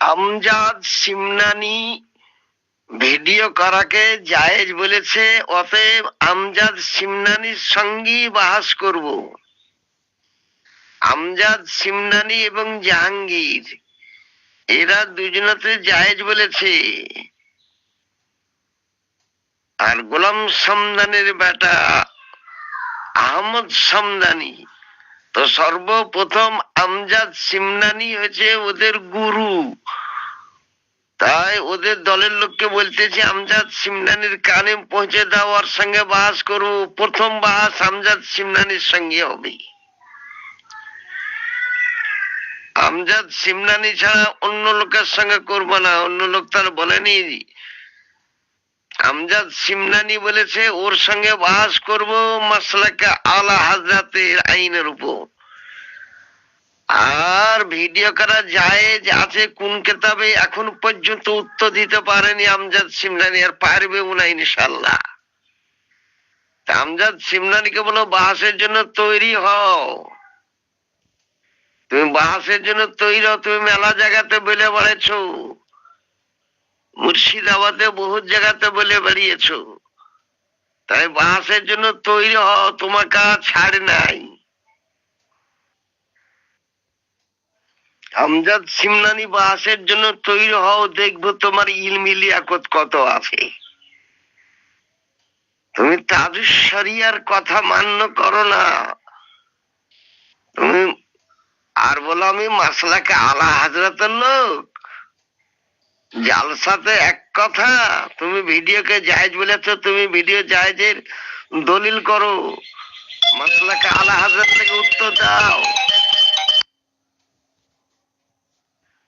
Amjad সিমনানি video করাকে জায়েজ বলেছে, অতএব আমজাদ সিমনানির সঙ্গেই বাহাস করব। আমজাদ সিমনানি এবং জাহাঙ্গীর, এরা দুজনাতে জায়েজ বলেছে। আর গোলাম সামদানের বেটা আহমদ সামদানি তো সর্বপ্রথম আমজাদ সিমনানি হয়েছে ওদের গুরু। তাই ওদের দলের লোককে বলতেছি, আমজাদ সিমনানির কানে পৌঁছে দেওয়ার সঙ্গে বাস করব। প্রথম বাস আমজাদ সিমনানির সঙ্গে হবে। আমজাদ সিমনানি ছাড়া অন্য লোকের সঙ্গে করব না। অন্য লোক তার বলেনি আমজাদ সিমনানি বলেছে, ওর সঙ্গে বাস করব মাসলাকে আলা হাজরাতের আইনের উপর। আর ভিডিও করা যায় যে আছে কোন কেতাবে? এখন পর্যন্ত উত্তর দিতে পারেনি আমজাদ সিমনানি আর পারবে ইনশাল্লাহ আমজাদ সিমনানিকে বলো বাহাসের জন্য তৈরি হও। তুমি বাহাসের জন্য তৈরি হও, তুমি মেলা জায়গাতে বলে বেড়েছো মুর্শিদাবাদে বহু জায়গাতে বলে বেরিয়েছো তাই বাহাসের জন্য তৈরি হও, তোমাকে ছাড় নাই। আমজাদ সিমনানি বাহাসের জন্য তৈরি হও, দেখব তোমার ইলমি লিয়াকত কত আছে। তুমি তাজু শরিয়ার কথা মান্য করো না। তুমি আর বলো আমি মাসলাকে আলা হাজরাতের লোক। জালসাতে এক কথা, তুমি ভিডিওকে জায়েজ বলেছ, তুমি ভিডিও জায়েজের দলিল করো। মাসলাকে আলা হাজরাত থেকে উত্তর দাও।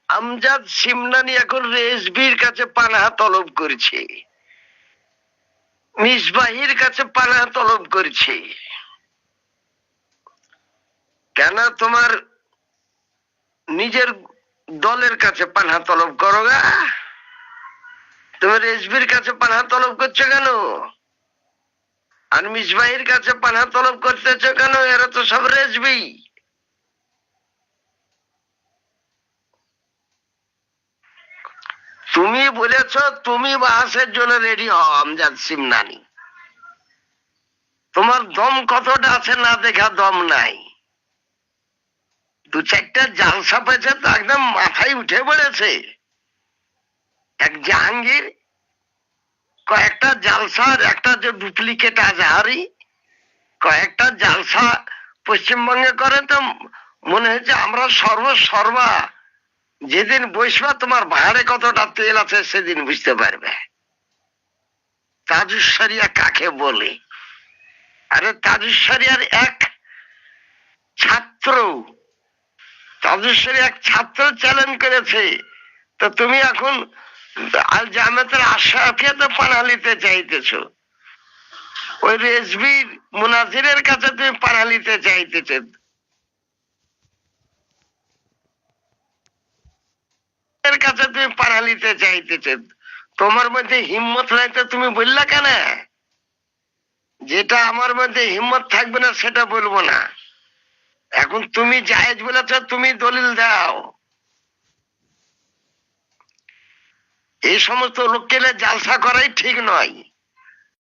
আমজাদ সিমনানি এখন রেসবির কাছে পানাহা তলব করছে। মিসবাহির কাছে পানাহা তলব করছে। কেন তোমার নিজের দলের কাছে পানহা তলব করো গা। তুমি রেসবির কাছে পানহা তলব করছ কেন? আর মিসবাহির কাছে পানহা তলব করতেছো কেন? এরা তো সব রেসবি তুমি বলেছ তুমি বাহাসের জন্য রেডি হও, আমজাদ সিমনানি। তোমার দম কতটা আছে না দেখা দম নাই। দু চারটা জালসা পেয়েছে তো একদম মাথায় উঠে পড়েছে। এক জাহাঙ্গীর, কয়েকটা জালসার একটা যে ডুপ্লিকেট আজহারি, কয়েকটা জালসা পশ্চিমবঙ্গে করে, তো মনে হচ্ছে আমরা সর্ব সর্বা যেদিন বসবা, তোমার ভাড়ে কতটা তেল আছে সেদিন বুঝতে পারবে। তাজুসারিয়া কাকে বলে? আরে তাজুসারিয়ার এক ছাত্র তাজুসারি এক ছাত্র চ্যালেঞ্জ করেছে। তো তুমি এখন আল জামাতের আশাকে তো পানালিতে চাইতেছো। ওই রেসবির মুনাজিরের কাছে তুমি পানালিতে চাইতেছো। এর কাছে তুমি পানালিতে চাইতেছো। তোমার মধ্যে হিম্মত নাই তো তুমি বললা কেন? যেটা আমার মধ্যে হিম্মত থাকবে না, সেটা বলব না। এখন তুমি জায়েজ বলেছ তুমি দলিল দাও। এই সমস্ত লোককে জালসা করাই ঠিক নয়।